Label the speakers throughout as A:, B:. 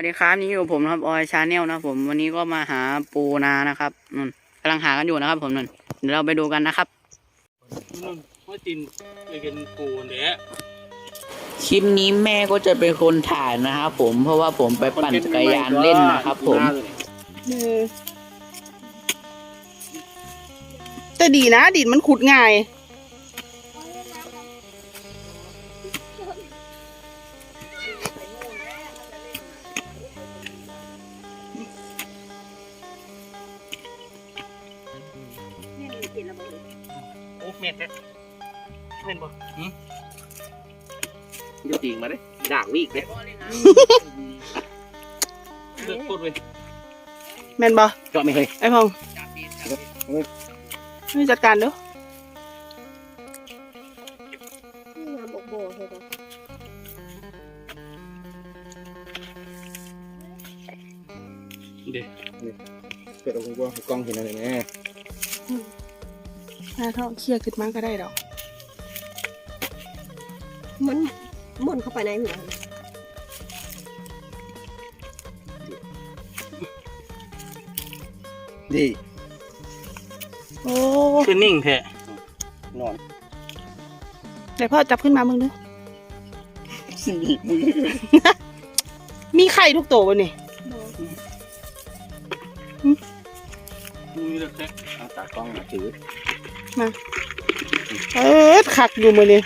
A: วัสดีครับนี่อยู่ผมนะครับออยชาแนลนะครับผมวันนี้ก็มาหาปูนานะครับนุ่นกำลังหากันอยู่นะครับ ผมนุ่นเดี๋ยวเราไปดูกันนะครับ
B: นู่นว่าจินไปกันปูนเดะ
A: คลิปนี้แม่ก็จะเป็นคนถ่ายนะครับผมเพราะว่าผมไปปั่นจักรยานเล่นนะครับ ผม
C: เออแต่ดีนะดินมันขุดง่าย
D: กเลย
B: เลือกพูดเว้ย
C: แม่นบ่
D: เจาะไม่เคย
C: ไอ้พองไม่จัดการเด้อ
E: น้ำบอกโบใช่ปะ
B: เด็ก
D: เกิดอะไรขึ้นว่ากล้องเห็นอะไรแน่
C: หน้าท้องเคลียร์ขึ้นมาก็ได้ดอก
E: มันหมุนเข้าไปในหัว
D: ดี
C: โอ้
B: คือนิ่งแท้
D: นอน
C: เดี๋ยวพ่อจับขึ้นมามึงดู
D: สิบีบมือ
C: มีไข่ทุกตัววะนี่
B: มือเลือกแท้
D: เอาตากล้องมาถือ
C: เออขักอยู่มือนี่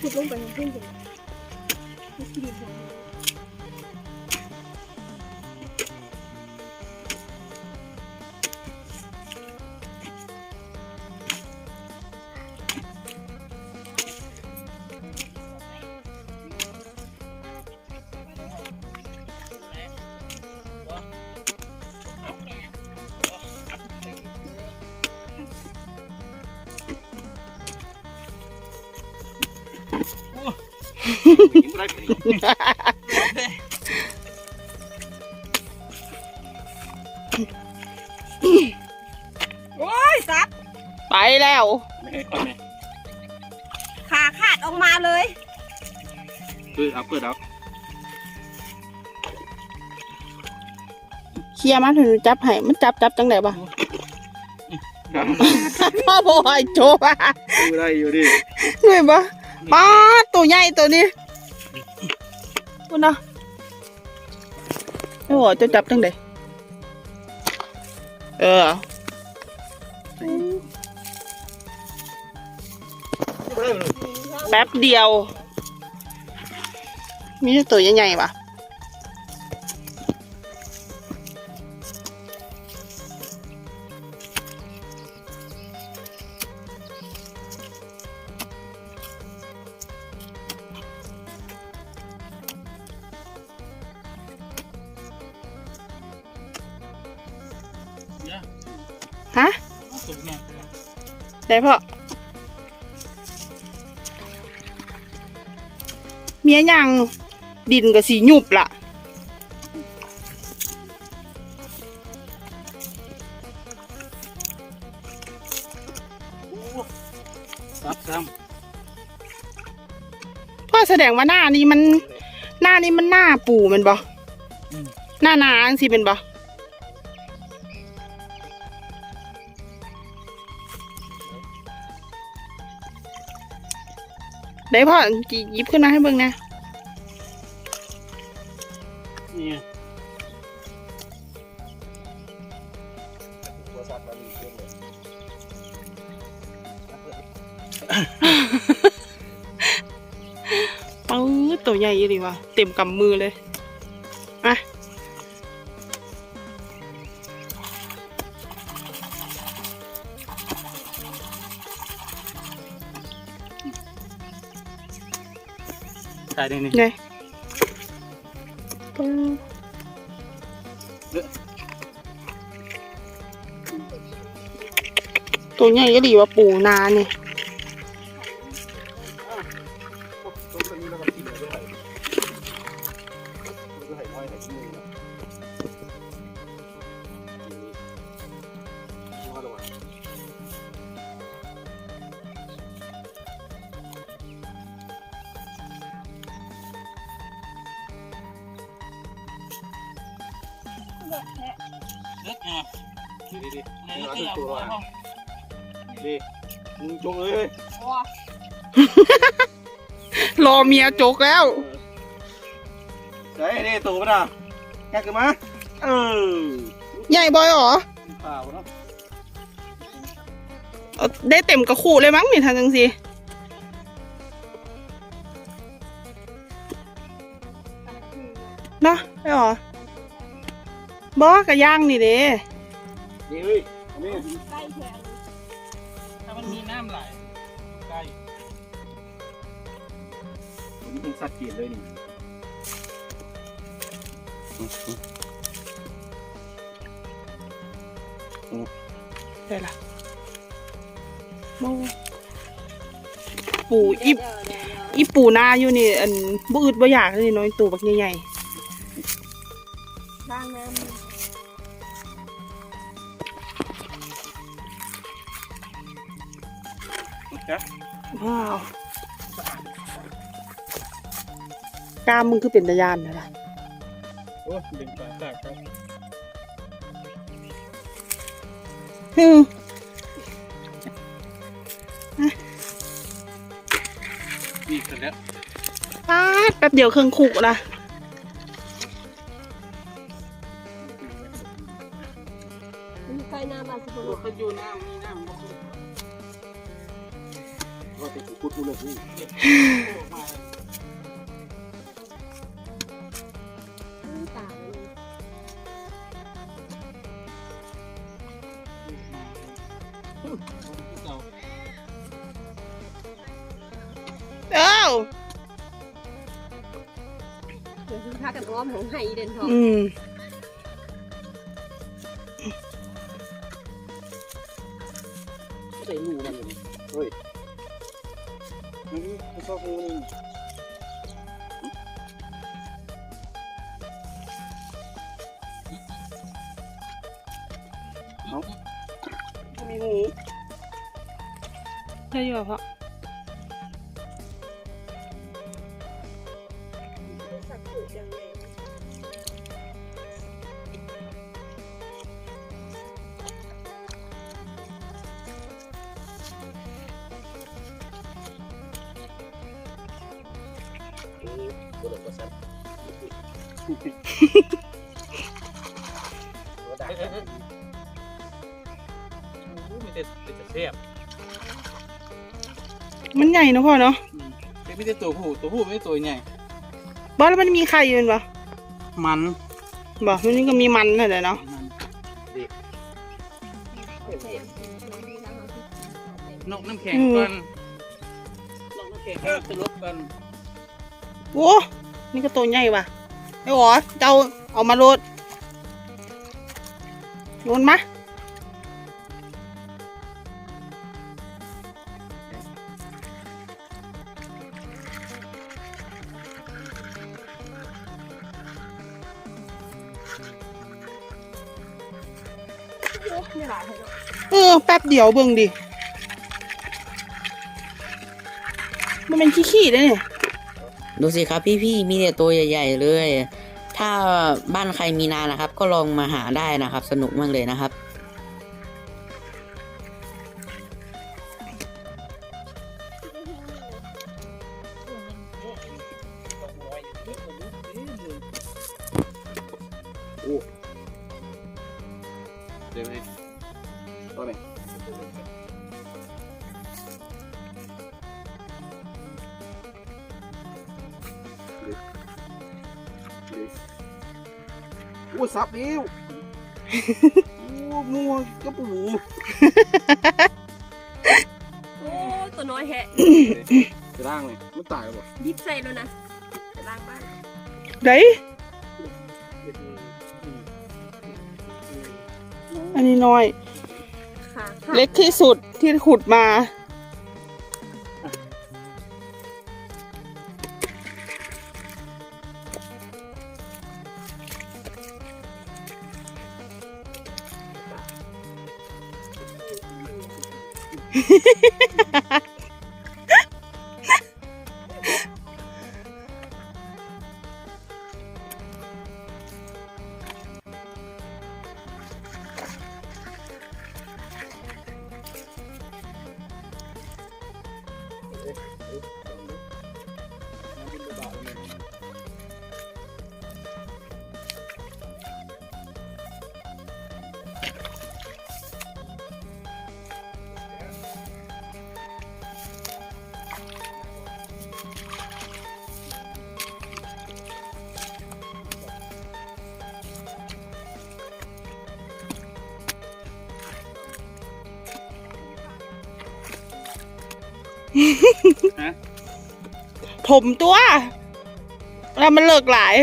E: ขุดลงไปขึ้นเลยไม่คิดดีกว่า
D: ยิ้
E: โอ้ยซับ
C: ไปแล้ว
D: ไม่ให้ก่อนไหม
E: ขาขาดออกมาเลย
D: เปิดเอาเปิดเอา
C: เคลียร์มาถึงจับให้มันจับจับจังไหนปะพ่อบอกให้โจบอะ
D: ดูได้อยู่ดิ
C: เหนื่อยปะป้าดตัวใหญ่ตัวนี้ คุณนะโอ้โหจะจับจังไดเออแป๊บเดียว มีต่ตัวใหญ่ๆปะ ได้พ่อเมียยังดินกับสีหยุบละ
B: ซับซ้
C: พ่อแสดงว่าหน้านี้มัน หน้านี้มันหน้าปู่แมันบ่หน้านาจังสิเป็นบ่ ได้พ่อจิหยิบขึ้นมาให้เบิ่งนะำ
B: เนี่ย
C: ปื๊ดตัวใหญ่ดีว่ะเต็มกำมือเลย
B: ตายได้นี่
C: ไงปื๊ดตัวใหญ่ก็ดีว่าปูนาเนี่ย
D: เมีย
C: จกแล้ว
D: ใส่นี่ตัวมันอะแกขึ้นมาเออ
C: ใหญ่บอยเหรอ
D: เปล่าเนาะ
C: เอาได้เต็มกระคู่เลยมั้งนี่ทางจังสิเนาะได้เหรอบอกระย่างนี่เด้
D: นี่เฮ้ยอัน สัตว์เกลียดเลยนี่
C: ได้ละโม่ปูอีปูนาอยู่นี่ อันบ่อึดบ่อยากเลยน้อยตัวบักใหญ่
E: ล้าม
C: มึงคือเป็นตะยานนะล่ะ
B: โอ้ดึงปลาตากครับ
C: ฮึม
B: นี่กันแล้ว
C: ปาดแป๊บเดียวเครื่องคุกละ
E: นี่ไม่
D: ชอบงูนี่เอามีงู เน
B: อะ
C: พ่อเนาะ
B: อืมแต่ไม่ได้ตัวผู้ตัวผู้ไม่ได้ตัวใหญ่
C: บอสแล้วมันมีไข่อยู่ป่ะ
B: มัน
C: บอกมันนี่ก็มีมันนั่นแหละเนาะ
B: มัน
E: เสียดีแล้วเขาที่
B: นกน้ำแข็งก่อนนกน้ำแข็งให้จะลบกัน
C: โอ้นี่ก็ตัวใหญ่ว่ะไอ้หวอเจ้าเอามาโรดโยนมา ยวเบิ่งดิ มันเป็นขี้ๆได้เนี่ย
A: ดูสิครับพี่ๆมีแต่ตัวใหญ่ ๆ เลย ถ้าบ้านใครมีนานะครับ ก็ลองมาหาได้นะครับ สนุกมากเลยนะครับ
B: เโอ้
D: สับนิ้วโอ้งูกระปู
E: โอ้ตัวน้อยแฮะ
D: จะร่างเลยมันตายหรอ
E: ดิบใส่แล้วนะจะล้างบ้าน
C: ไหนอันนี้น้อย
E: ค่ะ
C: เล็กที่สุดที่ขุดมา ถมตัว แล้วมันเลิกหลาย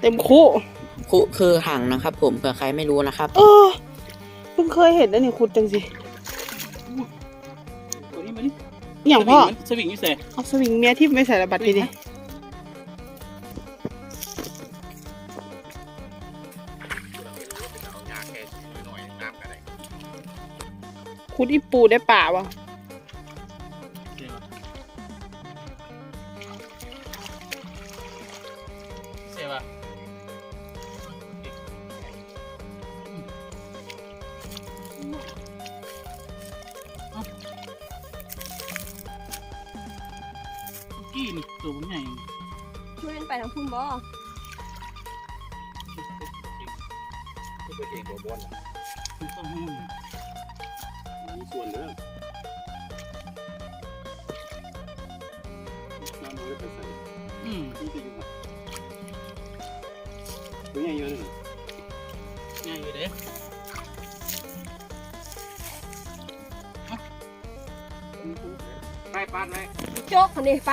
C: เต็
B: ม
C: คู่
A: คุคือถังนะครับ ผมเผื่อใครไม่รู้นะครับ
C: เออเพิ่งเคยเห็นนะนี่ขุดจังสิ
B: ตัวนี้มาดิ
C: อหย่างพ่อ
B: สวิงนี่เสร็จ
C: เอาสวิงเมียที่ไม่ใส่ระบัดดีดิขุดอีปูได้ป่าวะ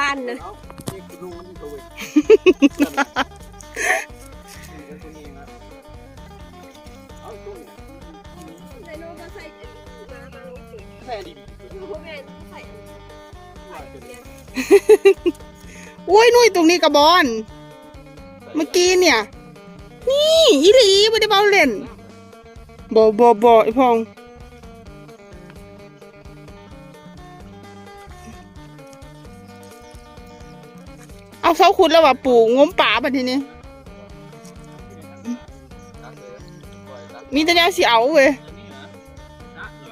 D: อาตัวนี้
E: ไดโนก็ใส่มามาลงสิ
D: แม่ดี
E: พวกแม่ใส่ใส่เนี่ย
C: อุ้ยนุ่ยตรงนี้กระบอน เมื่อกี้เนี่ย นี่อีหลีไม่ได้เบาเล่นบอบอบอไอพอง เอาเสาขุดแล้วว่ะปู่งมป่าบัดทีนี้ มีแต่แนวสีเอาเว้ย
B: ตัวนี้เหรอนะเ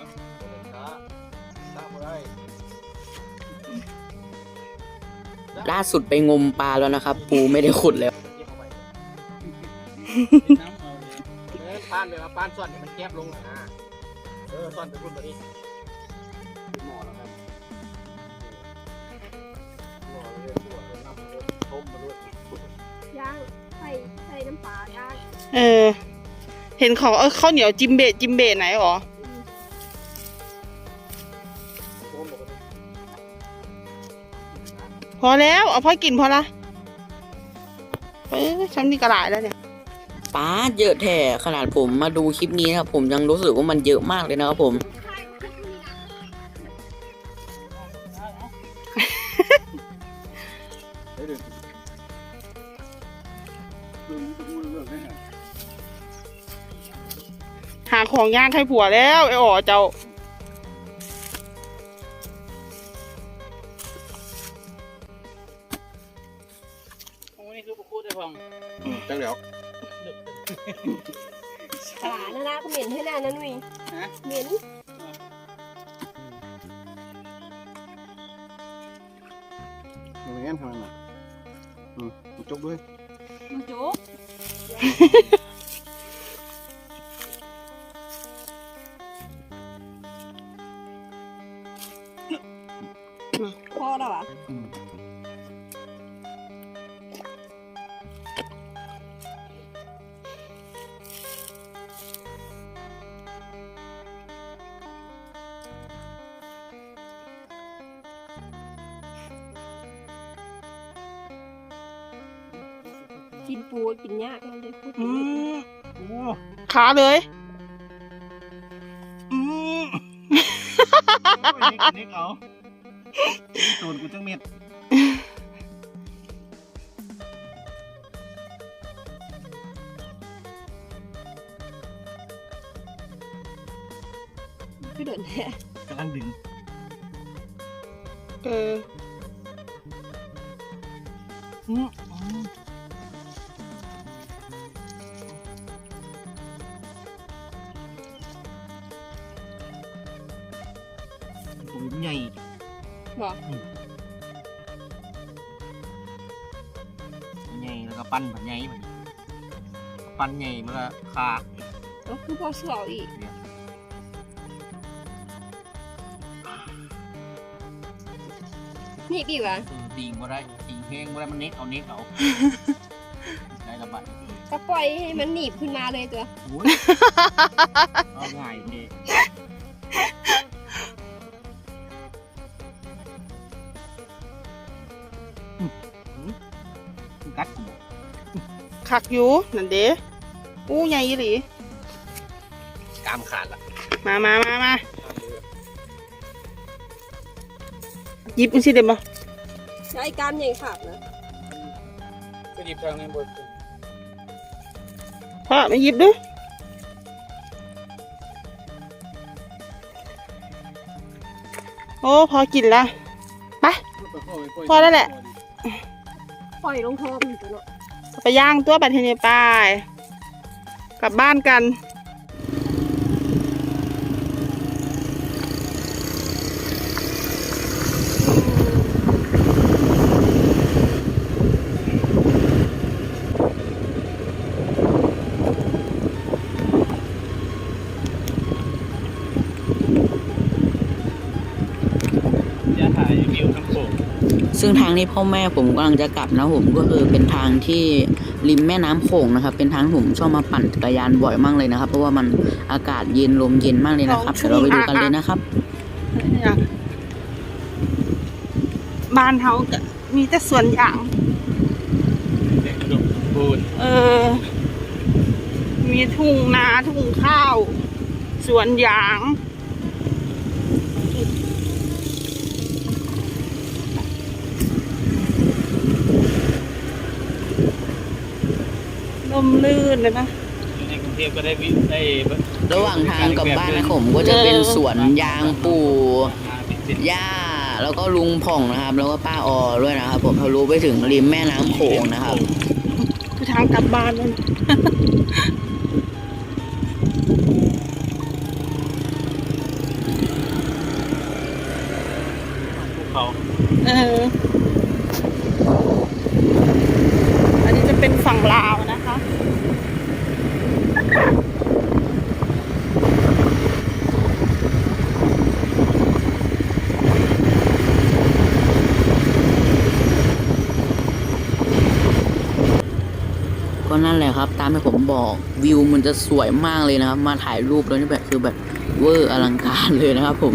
B: หรอ
A: ล่าสุดไปงมปลาแล้วนะครับ ปูไม่ได้ขุดแล้ว
B: เป็นน้ำเอาเลย
D: เออปานเลยว่าปานส่วนนี่มันแคบลงนะเออส่วนไปพุ่นตัวนี้ เออ เห็น
E: ของ
C: เออข้าวเหนียวจิมเบะจิมเบะไหนหรอพอแล้ว เอาพ่อกินพอละเอ้ยช้นนี่กระหลายแล้วเนี่ย
A: ป้าเยอะแท้ขนาดผมมาดูคลิปนี้นะครับผมยังรู้สึกว่ามันเยอะมากเลยนะครับผม
C: ของย่างให้ผัวแล้วไอ้อ๋อเจ้า
B: โอ้นี่คือปลาคูดได้พอง
D: จังเดี๋ยว
E: ปลานานาก็เหม็นให้แน่นะนุ้ย
B: ฮะ
E: เหม็น
D: มึงแง่นทำไมน่ะอืมจกด้วย
E: มาโจ๊ก
C: ขาเลย
D: อืมเน็กเอาโดนกูจังเม็ด
E: คือเดินแท้
D: กำลังดึง
C: เออ
D: อืม
B: ปั้นใหญ่มันก็ขาด
E: แล้วคือพอสวอีกนี่ดีวะ
B: คือตีงบ่ได้ตีงแห้งบ่ได้มันเน็กเอาเน็กเอาได้ระบาด
E: ก็ปล่อยให้มันหนีบขึ้นมาเลยตัว
B: โอ้ยเอาง่ายเด้กัด
C: คักอยู่นั่นเด้อู้ใหญ่อีหลี
B: กามขาดละ
C: มามามามาหยิบมันสิเด็ดบ่
E: ใช้การใหญ่ขาดนะ
D: ไปหยิบทางนี้บน
C: พ่อมาหยิบดูโอ้พอกินละไปพอแล้วแหละ
E: ปล่อยลงทองตัวเนาะ
C: เอา ไปย่างตัวบัดเทเนไป กลับบ้านกัน
A: ซึ่งทางที่พ่อแม่ผมกำลังจะกลับนะผมก็คือเป็นทางที่ริมแม่น้ำโขงนะครับ เป็นทางที่ผมชอบมาปั่นจักรยานบ่อยมากเลยนะครับ เพราะว่ามันอากาศเย็นลมเย็นมากเลยนะครับเดี๋ยวเราไปดูกันเลยนะครับ
C: บ้านเขาก็มีแต่สวนยาง
B: เด็กกระดูกปูน
C: เออ มีทุ่งนาทุ่งข้าว สวนยาง นเลยนะ
B: อยู่ในกรุงเทพก็ได้วิได้
A: ระหว่างทางกลับบ้านนะผมก็จะเป็นสวนยางปู่ย่าแล้วก็ลุงผ่องนะครับ แล้วก็ป้าออด้วยนะครับ ผมทะลุไปถึงริมแม่น้ำโขงนะครับ
C: คือทางกลับบ้านแล้วนะ
B: ภูเขา
C: เออ อันนี้จะเป็นฝั่งลาวนะคะ
A: ก็นั่นแหละครับ ตามที่ผมบอกวิวมันจะสวยมากเลยนะครับ มาถ่ายรูปแล้วนี่แบบคือแบบเวอร์อลังการเลยนะครับผม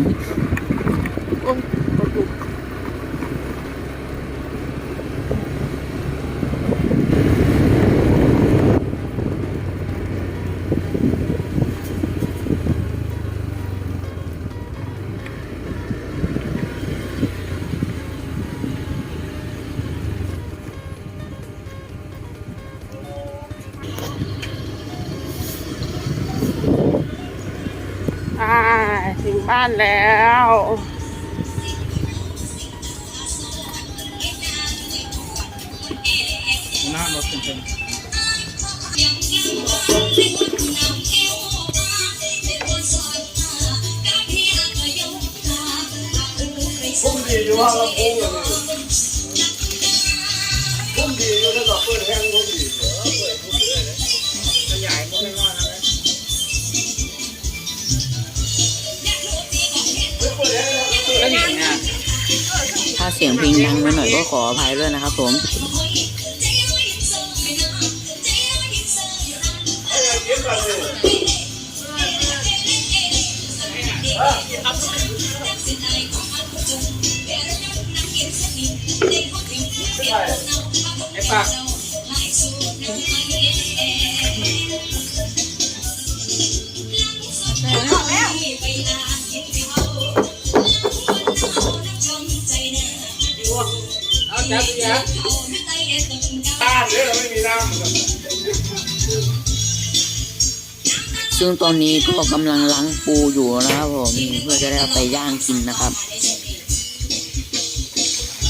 C: บ้านแล้ว
B: หน้ารถเป็น
D: พุ่มดีอยู่ว่าเรา
A: สียงเพลงดังไปหน่อยก็ขออภัยด้วยนะครับ ผม
B: ไอ้ปาก
D: จับยาต้านเลยเราไม่มีน้ำ
A: ซึ่งตอนนี้ก็กำลังล้างปูอยู่นะครับผมเพื่อจะได้เอาไปย่างกินนะครับ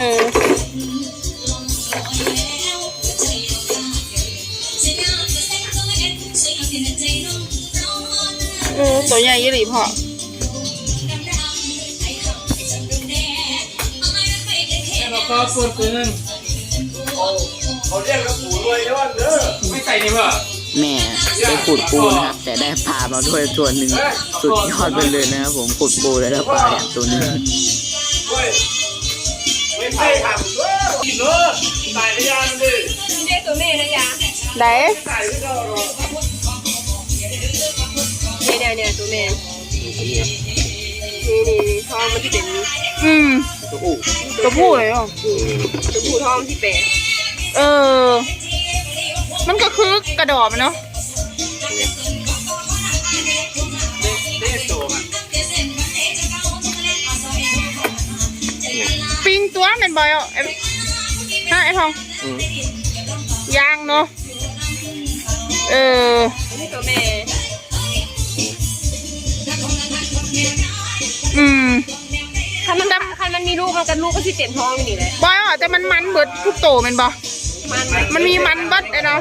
C: เออเออตัวใหญ่ยี่หลีพอ
B: ก็ปวดตัวนึง
D: เขาเรียกกระปูรวยย้อนเด้อ
B: ไม่ใส่นี่ป่ะ
A: แม่ไปขุดปูนะครับ แต่ได้ปลามาด้วยตัวหนึ่งสุดยอดไปเลยนะครับผมขุดปูแล้วได้ปลาเนี่ยตัวหนึง
D: เว้ไม่ใช่ทำเด้อกินเด้อตายไม่ยานดิ
E: นี่ได้ตัวแม่นะยา
C: ไหน
E: เนี่ยเนี่ยตัวแม่นี่นี่นี่ทองมันที่เป็น
C: อืม ตัวผู้เลยเหรอ
E: ตัวผู้ทองที่แปะ
C: เออ มันก็คือกระดอกมันเนาะ
B: เด้โตมัน
C: ปิงตัวเป็นบอยอะไอ้ฮะไอ้ทองยางเนาะเออ
E: นี่ตัวแม่
C: มั
E: นคันมันมีลูกมันกันลูกก็ที่เต็มท้องอยู่นี่แหละ
C: บอยอะแต่มันมันเบิดทุกโตแมันบอ
E: มัน
C: มันมีมันเบิดไอ้เนาะ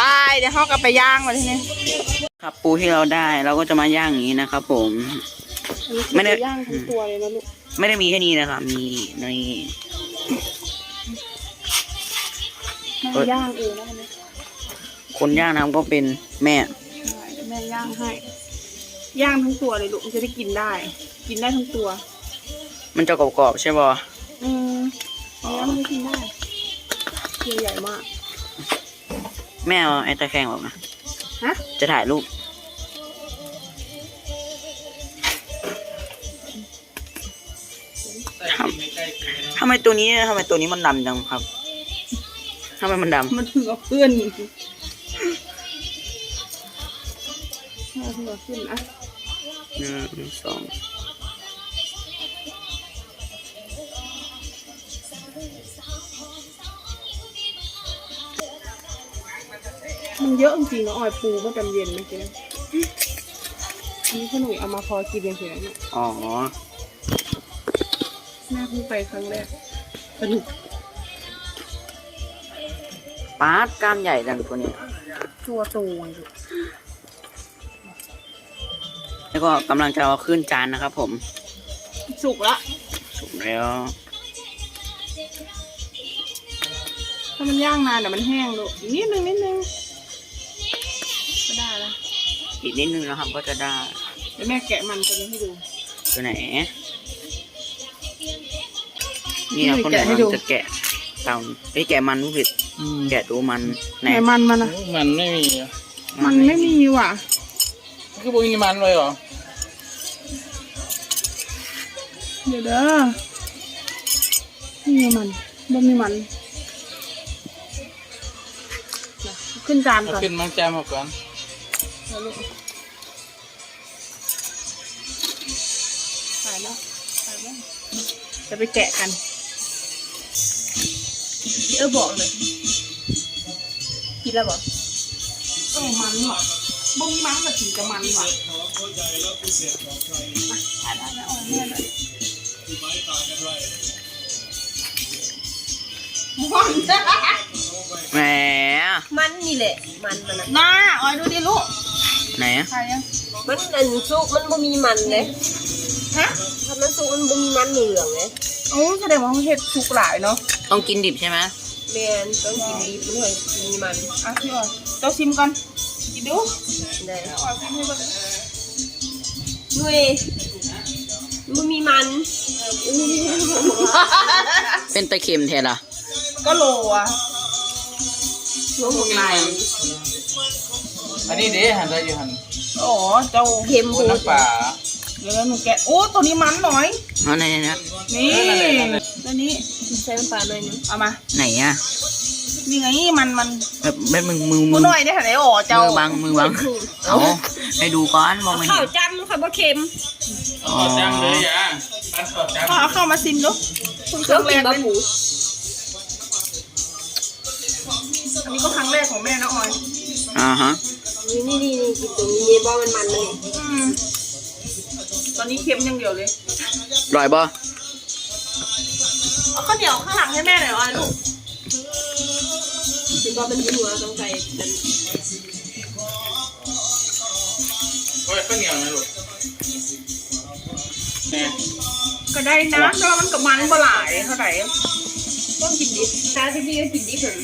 C: ตายเดี๋ยวเขากลับไปย่างมาทีนี้
A: ครับปูที่เราได้เราก็จะมาย่างอย่างนี้นะครับผม ไม่ได้
C: ย่างทั้งตัวเลยนะลูก
A: ไม่ได้มีแค่นี้นะครับมีใน
C: แม่ย่างเองนะวันนี้
A: คนย่างนะครับก็เป็นแม่
C: แม่ย่างให้ ย่างทั้งตัวเลยลูกมันจะได้กินได้ กินได้ทั้งตัว
A: มันจะกรอบๆใช่ป่ะ
C: อืมเนื้อมันกินได้ตัวใหญ่มาก
A: แม่เอาไอ้ตะแคงออกนะ
C: ฮะ
A: จะถ่ายรูปทำทำไมตัวนี้ทำไมตัวนี้มันดำจังครับทำไมมันดำ
C: มันถึงเอาเพื่อนจริงๆเอาถึงเอาขึ้นอะ
A: หนึ่งสอง
C: มันเยอะจริงๆเนาะออยปูเมื่อตอนเย็นเมื่อกี้อันนี้ขนุยเอามาพอกินเฉยๆเนี่ย
A: อ๋อ
C: แม่เพิ่งไปครั้งแรกสนุก
A: ปาร์ตกล้ามใหญ่จังตัวนี้
C: ตัวโตอยู่
A: แล้วก็กำลังจะเอาขึ้นจานนะครับ ผม
C: สุกละ
A: สุกแล้ว
C: ถ้ามันย่างนานเดี๋ยวมันแห้งลูกอีกนิดนึงนิดนึงก็ได้ละ
A: อีกนิดนึงนะครับ ก็จะได้
C: เดี๋ยวแม่แกะมันตัวนี้ให้ดู
A: ตัวไหนนี่นะ
C: นี่
A: คน
C: แกะ
A: ไหน
C: ให้ดู
A: จะแกะเตาไอ้ยแกะมันผู้ผิดแกะดูมันไหน
C: ไหนมันมันอะ
B: มันไม่มีอะ
C: มันไม่มีว่ะ
B: คือบุญมันเลยเหรอ
C: เดี๋ยวเด้อนี่ไงมันบ่มีมันน่ะขึ้นจาน
B: เอา
C: ก่อน
B: ขึ้นมังแจมออกก่อน
C: เอาลูกถ่ายแล้วถ่ายแล้วจะไปแกะกัน เออบอกเลยกินแล้วบอกเออมันว่ะ บ่มีมันแต่ถึงจะมันว่ะอะถ่ายได้แล้วเอาแม่เลยมัน
A: แหม
E: มันนี่แหละ มันมันอะ
C: น้าออยดูดิลูก
A: ไหนอะ
C: ถ่ายยัง
E: มันอันสุกมันบ่มีมันเลย
C: ฮะ
E: ถ้ามันสุกมันบ่มีมันเหลืองเลย
C: โอ้แสดงว่าเขาเห็ดสุกหลายเนาะ
A: ต้องกินดิบใช่ไหม
E: แมนต้องกินดิบมันเลยมีมัน
C: อะพี่ออยเจ้าชิมก่อนกิน ดู
E: ได้
C: ออยชิมให้ก่อน
E: ด้วยมันบ่มีมันอู้
A: เป็นตะเข็มแทนเหรอ
C: ก็โลอะ
E: หัวหมกไหล
B: อันนี้เด้หันได้อยู่หัน
C: อ๋อเจ้า
E: เค็ม
B: โอ้
E: ปู
B: น้ำป่า
C: เดี๋ยวหนูแกะโอ้ตัวนี้มันหน่อย
A: เอาไหนนะ
C: นี่ตัวนี้
E: ใส่น้ำปลาหน่อยนึง
C: เอามา
A: ไหนอะ
C: นี่ไงมันมัน
A: แบบแบบมึงมือ
C: กู
A: มือ
C: หน่อยได้ไหนอ๋อเจ้า
A: มือบังมือบังเอาให้ดูก่อนมองไม่
E: ข้า
A: เห็
E: วนจำค่ะบ่เค็ม
B: เอาขอจังเลยอะอันขอจัง
C: ก็เอาเข้ามาซิมดูคุณค
E: แล้
C: รั้
E: ว
C: งแร
E: กิน
C: ก
E: บะ
C: เลย
E: หมู
C: อันนี้ก็ครั้งแรกของแม่นะออย
A: อ่าฮะ
E: นี่นี่นี่นี่กินตรงนี้บ่มันมันมัน
C: อืมตอนนี้เค็มอย่างเดียวเลย
A: อร่อยบ่
C: เอาข้าวเหนียวข้างหลังให้แม่หน่อยออยลูก
E: กินบ่มันหัวต้องใส่มัน
B: โอ้ยข้าวเหนียวนะลูกแน่
C: ก็ได้นะแต่ว่ามันกับมันบ่หลายเท่าไหร่
E: ต้องกินดิบถ้าที่พี่ก็กินดิบเหมือน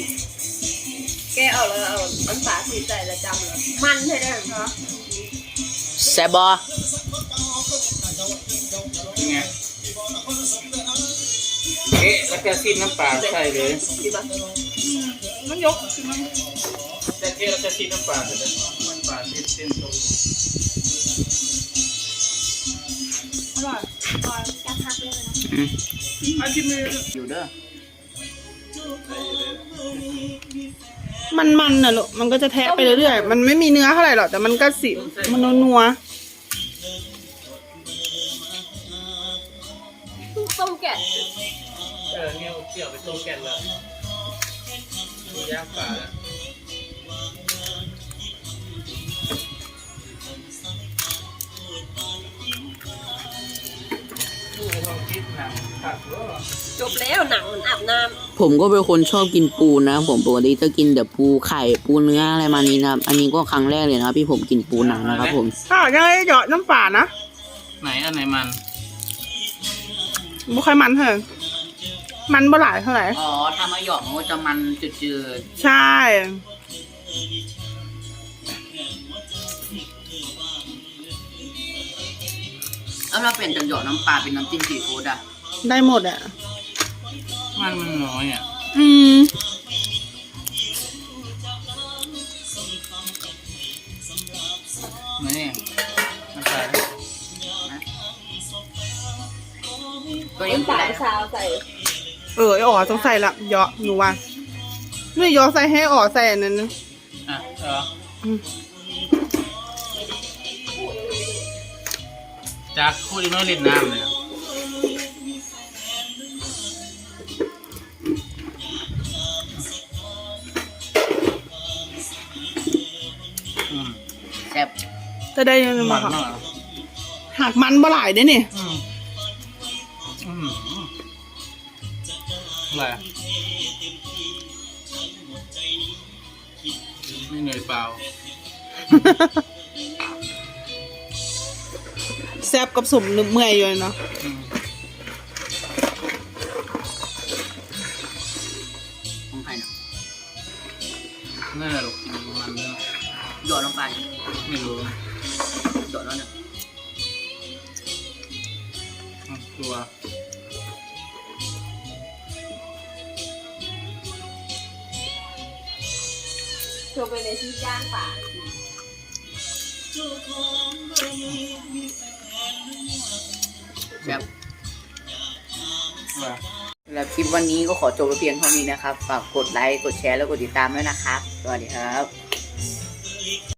E: แกเอาแล้วเอาน้ำปลาสีใส่แล้วจำเลยมันใช่ไหมเนาะ
A: แซบบอ
B: ไงเอ๊ะแล้วแกซีดน้ำปลาใส่เลย
E: ดีป่ะ
C: มันยกคือมัน
B: แต่เอ๊ะแล้วก็ซีดน้ำปลาเลยนะน้ำปลาซีดเส้นตรง
C: อร่อย
E: จะพักเลยนะ
C: เอาชิมเลย
A: อยู่เด้อ
C: มันมันน่ะลูกมันก็จะแทะไปเรื่อยๆ มันไม่มีเนื้อเท่าไหร่หรอกแต่มันก็สิมันนัว
E: ต้มแกะ
B: เออเนี่ยเกี่ยวไปต้มแกนแล้วดู ย่างปลาแล้วดูลองคิดหนังผักก็
E: จบแล้วหนังมันอาบน้
A: ผมก็เป็นคนชอบกินปูนะ ผมปกติจะกินแต่ปูไข่ปูเนื้ออะไรมานี้นะครับอันนี้ก็ครั้งแรกเลยนะครับที่ผมกินปูหนังนะครับผม
C: ๆถ้ายังไงเหยาะน้ำปลานะ
B: ไหนอันไหนมัน
C: บุค่อยมันเถอะ มันบ่หลายเท่าไหร่
A: อ๋อถ้ามาหยอกมันก็จะมันจืด
C: ใช่
A: ๆแล้วเราเปลี่ยนจากหยอกน้ำปลาเป็นน้ำจิ้มซีฟู้ดอะ
C: ได้หมดอะ
B: มันมันน้อยอะ
C: อืม
B: นี่มันใส่
A: ก็ำยัง
E: น้ำปลา
A: ได้
E: ซาวใส่
C: เออไออ๋อต้องใส่ละเหยาะหนูว่าไม่เหยาะใส่ให้อ๋อใส่อันนั้นนะ
B: อะเหรอ
C: อืม
B: จากคู่ที่น้อยเล่นน้ำเลยอะอืม
A: แซ่บ
C: จะได้ยังไง
B: มั
C: มานค่ะ
B: เนาะ
C: หักมันบ่หลายได้เนี่ย
B: อืมอืม อะไรอะไม่เหนื่อยเปล่า
C: แซบกับสมนึกเมื่อยอยู่เนาะ
B: อืม
A: ของใครนะ
B: นั่นแหละลูกกินมันเนอะ
A: หยอกน้ำปลา
B: ไม่รู้
A: หยอกแล้วเนี่ย
B: อะตัว
E: ว์ไปเลยที่ย่างปลา
A: แซ่บ
B: อะไร
A: สำหรับคลิปวันนี้ก็ขอจบไปเพียงเท่านี้นะครับ ฝากกดไลค์ กดแชร์ แล้วกดติดตามด้วยนะครับ สวัสดีครับ